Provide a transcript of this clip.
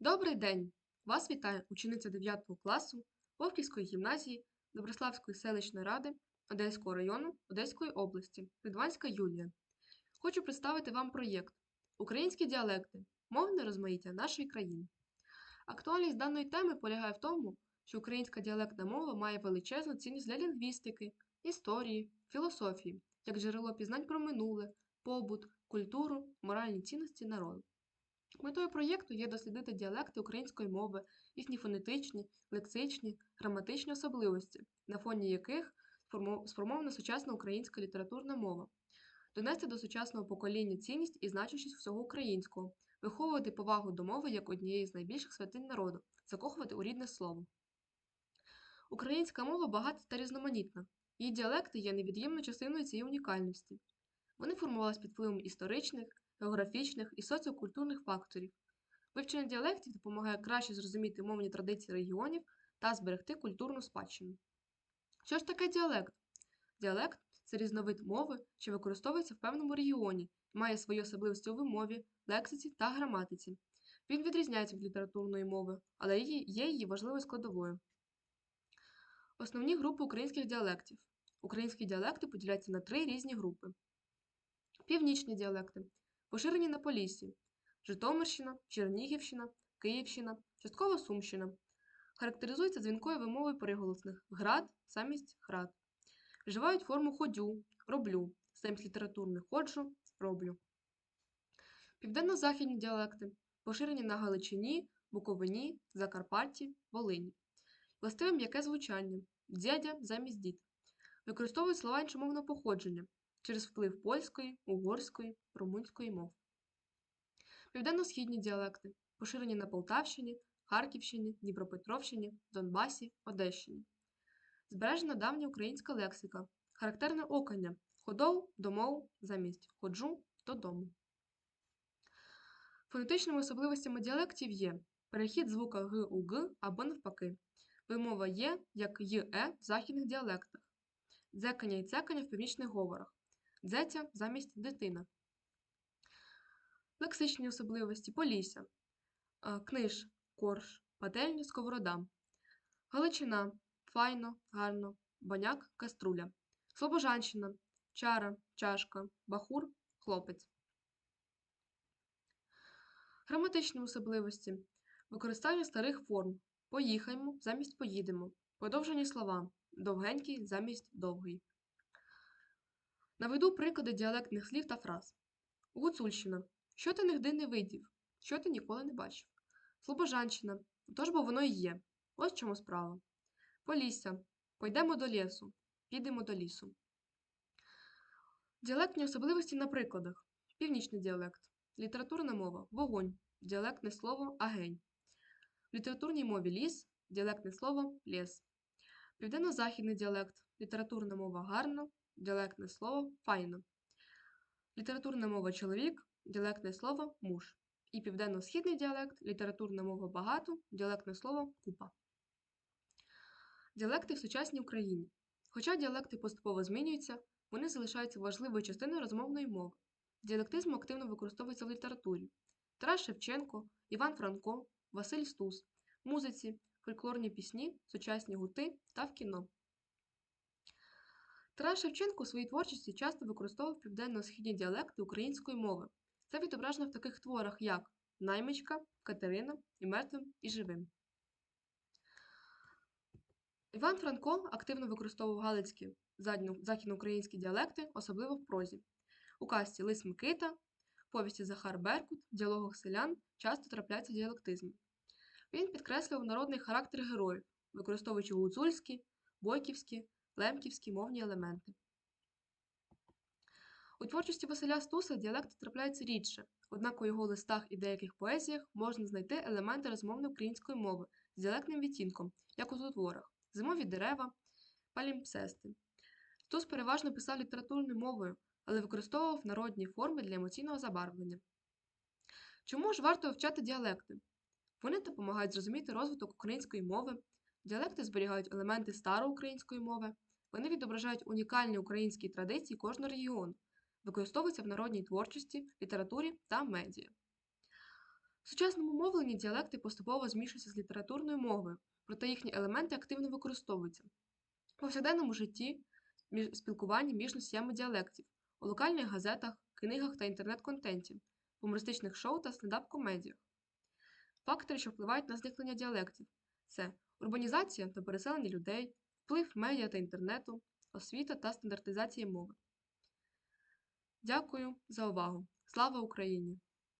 Добрий день! Вас вітає учениця 9 класу Вовківської гімназії Доброславської селищної ради Одеського району Одеської області Придванська Юлія. Хочу представити вам проєкт Українські діалекти мовне розмаїття нашої країни. Актуальність даної теми полягає в тому, що українська діалектна мова має величезну цінність для лінгвістики, історії, філософії, як джерело пізнань про минуле, побут, культуру, моральні цінності народу. Метою проєкту є дослідити діалекти української мови, їхні фонетичні, лексичні, граматичні особливості, на фоні яких сформована сучасна українська літературна мова, донести до сучасного покоління цінність і значущість всього українського, виховувати повагу до мови як однієї з найбільших святинь народу, закохувати у рідне слово. Українська мова багата та різноманітна. Її діалекти є невід'ємною частиною цієї унікальності. Вони формувалися під впливом історичних, географічних і соціокультурних факторів. Вивчення діалектів допомагає краще зрозуміти мовні традиції регіонів та зберегти культурну спадщину. Що ж таке діалект? Діалект це різновид мови, що використовується в певному регіоні має свої особливості у вимові, лексиці та граматиці. Він відрізняється від літературної мови, але є її важливою складовою. Основні групи українських діалектів. Українські діалекти поділяються на три різні групи. Північні діалекти поширені на Поліссі, Житомирщина, Чернігівщина, Київщина, частково Сумщина. Характеризуються дзвінкою вимовою приголосних град замість град. Вживають форму ходю, роблю, замість літературних ходжу, роблю. Південно-західні діалекти поширені на Галичині, Буковині, Закарпатті, Волині. Властиве м'яке звучання дядя замість дід. Використовують слова іншомовного походження через вплив польської, угорської, румунської мов. Південно-східні діалекти поширені на Полтавщині, Харківщині, Дніпропетровщині, Донбасі, Одещині. Збережена давня українська лексика, характерне окання ходов, домов замість ходжу додому. Фонетичними особливостями діалектів є перехід звука г у г або навпаки. Вимова є, як й-е в західних діалектах, дзекання і цекання в північних говорах, дзетя замість дитина. Лексичні особливості. Полісся, книж, корж, пательня, сковорода, Галичина, файно, гарно, баняк, каструля, Слобожанщина, чара, чашка, бахур, хлопець. Граматичні особливості. Використання старих форм. Поїхаймо замість поїдемо, подовжені слова, довгенький замість довгий. Наведу приклади діалектних слів та фраз. Гуцульщина. Що ти нігде не видів, що ти ніколи не бачив. Слобожанщина. Тож бо воно і є. Ось чому справа. Полісся. Пойдемо до лісу. Підемо до лісу. Діалектні особливості на прикладах. Північний діалект. Літературна мова вогонь. Діалектне слово агень. В літературній мові ліс, діалектне слово ліс. Південно-західний діалект. Літературна мова гарно, діалектне слово файно. Літературна мова чоловік, діалектне слово муж. І південно-східний діалект, літературна мова багато, діалектне слово купа. Діалекти в сучасній Україні. Хоча діалекти поступово змінюються, вони залишаються важливою частиною розмовної мови. Діалектизм активно використовується в літературі. Тарас Шевченко, Іван Франко, Василь Стус, музиці, фольклорні пісні, сучасні гурти та в кіно. Тарас Шевченко у своїй творчості часто використовував південно-східні діалекти української мови. Це відображено в таких творах, як Наймичка, Катерина і Мертвим і живим. Іван Франко активно використовував галицькі західноукраїнські діалекти, особливо в прозі. У казці Лис Микита, повісті Захар Беркут, в діалогах селян часто трапляються діалектизми. Він підкреслював народний характер героїв, використовуючи гуцульські, бойківські, лемківські мовні елементи. У творчості Василя Стуса діалекти трапляються рідше, однак у його листах і деяких поезіях можна знайти елементи розмовної української мови з діалектним відтінком, як у творах зимові дерева, палімпсести. Стус переважно писав літературною мовою, але використовував народні форми для емоційного забарвлення. Чому ж варто вивчати діалекти? Вони допомагають зрозуміти розвиток української мови, діалекти зберігають елементи староукраїнської мови, вони відображають унікальні українські традиції кожного регіону, використовуються в народній творчості, літературі та медіа. В сучасному мовленні діалекти поступово змішуються з літературною мовою, проте їхні елементи активно використовуються. В повсякденному житті спілкуванні між носіями діалектів, у локальних газетах, книгах та інтернет-контенті, гумористичних шоу та стендап-комедіях. Фактори, що впливають на зникнення діалектів, це урбанізація та переселення людей, вплив медіа та інтернету, освіта та стандартизація мови. Дякую за увагу. Слава Україні!